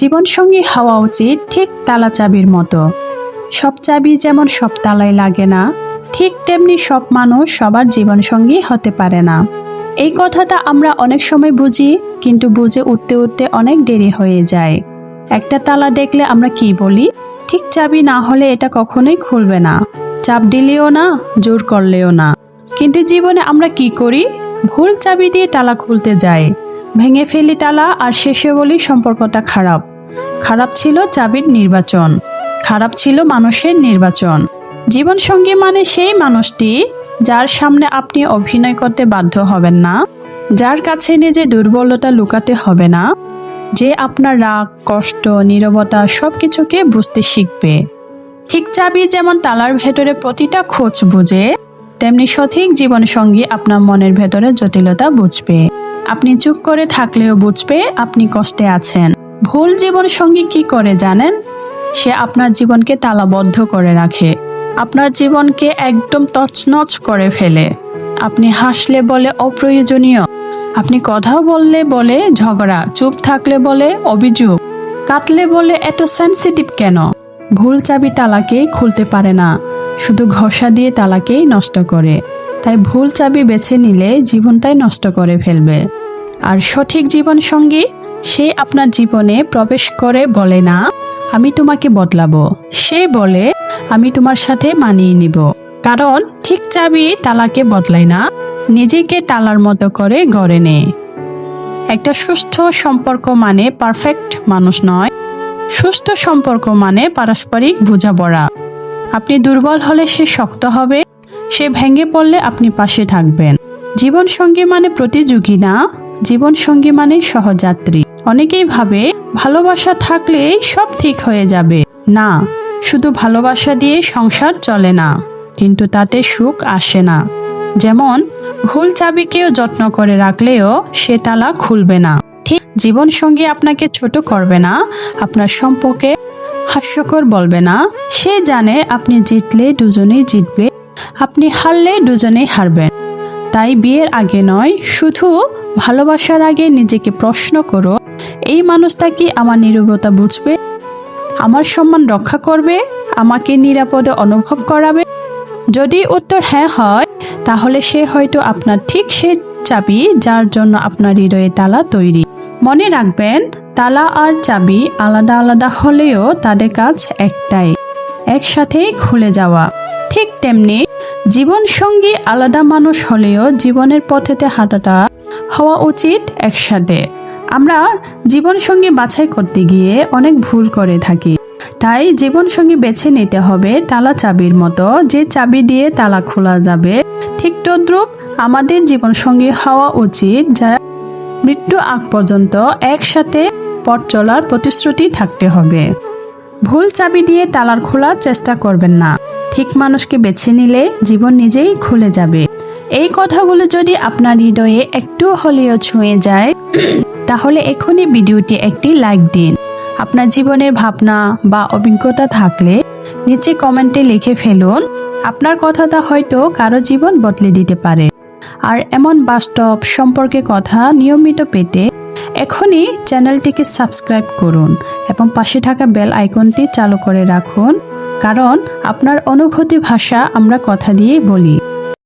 জীবনসঙ্গী হওয়া উচিত ঠিক তালা চাবির মতো। সব চাবি যেমন সব তালায় লাগে না, ঠিক তেমনি সব মানুষ সবার জীবনসঙ্গী হতে পারে না। এই কথাটা আমরা অনেক সময় বুঝি, কিন্তু বুঝে উঠতে উঠতে অনেক দেরি হয়ে যায়। একটা তালা দেখলে আমরা কি বলি? ঠিক চাবি না হলে এটা কখনোই খুলবে না। চাপ দিলেও না, জোর করলেও না। কিন্তু জীবনে আমরা কি করি? ভুল চাবি দিয়ে তালা খুলতে যাই। ভেঙে ফেলি তালা আর শেষে বলি সম্পর্কটা খারাপ। খারাপ ছিল চাবির নির্বাচন। খারাপ ছিল মানুষের নির্বাচন। জীবনসঙ্গী মানে সেই মানুষটি যার সামনে আপনি অভিনয় করতে বাধ্য হবেন না, যার কাছে নিজে দুর্বলতা লুকাতে হবে না, যে আপনার রাগ, কষ্ট, নীরবতা সব কিছুকে বুঝতে শিখবে। ঠিক চাবি যেমন তালার ভেতরে প্রতিটা খোঁজ বুঝে, তেমনি সঠিক জীবনসঙ্গী আপনার মনের ভেতরে জটিলতা বুঝবে। আপনি চুপ করে থাকলেও বুঝবে আপনি কষ্টে আছেন। ভুল জীবনসঙ্গী কি করে জানেন? সে আপনার জীবনকে তালাবদ্ধ করে রাখে। আপনার জীবনকে একদম তছনছ করে ফেলে। আপনি হাসলে বলে অপ্রয়োজনীয়। আপনি কথাও বললে বলে ঝগড়া, চুপ থাকলে বলে অভিযোগ। কাটলে বলে এত সেন্সিটিভ কেন? ভুল চাবি তালাকেই খুলতে পারে না। শুধু ঘষা দিয়ে তালাকেই নষ্ট করে। তাই ভুল চাবি বেছে নিলে জীবনটাই নষ্ট করে ফেলবে। আর সঠিক জীবন সঙ্গী, সে আপনার জীবনে প্রবেশ করে বলে, না, আমি তোমাকে বদলাবো। সে বলে, আমি তোমার সাথে মানিয়ে নিব। কারণ ঠিক চাবি তালাকে বদলায় না, নিজেকে তালার মতো করে গড়ে নেয়। একটা সুস্থ সম্পর্ক মানে পারফেক্ট মানুষ নয়। সুস্থ সম্পর্ক মানে পারস্পরিক বোঝাপড়া। আপনি দুর্বল হলে সে শক্ত হবে। সে ভেঙে পড়লে আপনি পাশে থাকবেন। জীবন সঙ্গী মানে প্রতিযোগী না, জীবন সঙ্গী মানে সহযাত্রী। অনেকেই ভাবে, ভালোবাসা থাকলেই সব ঠিক হয়ে যাবে। না, শুধু ভালোবাসা দিয়ে সংসার চলে না, কিন্তু তাতে সুখ আসে না। যেমন, ভুল চাবিকেও যত্ন করে রাখলেও সে তালা খুলবে না। ঠিক, জীবন সঙ্গী আপনাকে ছোট করবে না, আপনার সম্পর্কে হাস্যকর বলবে না। সে জানে আপনি জিতলে দুজনেই জিতবে। আপনি হারলে দুজনেই হারবেন। তাই বিয়ের আগে নয়, শুধু ভালোবাসার আগে নিজেকে প্রশ্ন করো, এই মানুষটা কি আমার নীরবতা বুঝবে? আমার সম্মান রক্ষা করবে? আমাকে নিরাপদে অনুভব করাবে? যদি উত্তর হ্যাঁ হয়, তাহলে সে হয়তো আপনার ঠিক সে চাবি যার জন্য আপনার হৃদয়ে তালা তৈরি। মনে রাখবেন, তালা আর চাবি আলাদা আলাদা হলেও তাদের কাজ একটাই, একসাথেই খুলে যাওয়া। ঠিক তেমনি জীবন সঙ্গী আলাদা মানুষ হলেও জীবনের পথেতে হাঁটাটা হওয়া উচিত একসাথে। আমরা জীবনসঙ্গী বাছাই করতে গিয়ে অনেক ভুল করে থাকি। তাই জীবনসঙ্গী বেছে নিতে হবে তালা চাবির মতো। যে চাবি দিয়ে তালা খোলা যাবে, ঠিক তদ্রূপ আমাদের জীবনসঙ্গী হওয়া উচিত যা মৃত্যু আগ পর্যন্ত একসাথে পথ চলার প্রতিশ্রুতি থাকতে হবে। ভুল চাবি দিয়ে তালার খোলার চেষ্টা করবেন না। ঠিক মানুষকে বেছে নিলে জীবন নিজেই খুলে যাবে। এই কথাগুলো যদি আপনার হৃদয়ে একটু হলেও ছুঁয়ে যায়, তাহলে এখনই ভিডিওটি একটি লাইক দিন। আপনার জীবনের ভাবনা বা অভিজ্ঞতা থাকলে নিচে কমেন্টে লিখে ফেলুন, আপনার কথাটা হয়তো কারও জীবন বদলে দিতে পারে। আর এমন বাস্তব সম্পর্কে কথা নিয়মিত পেতে এখনই চ্যানেলটিকে সাবস্ক্রাইব করুন এবং পাশে থাকা বেল আইকনটি চালু করে রাখুন। কারণ আপনার অনুভূতি ভাষা আমরা কথা দিয়ে বলি।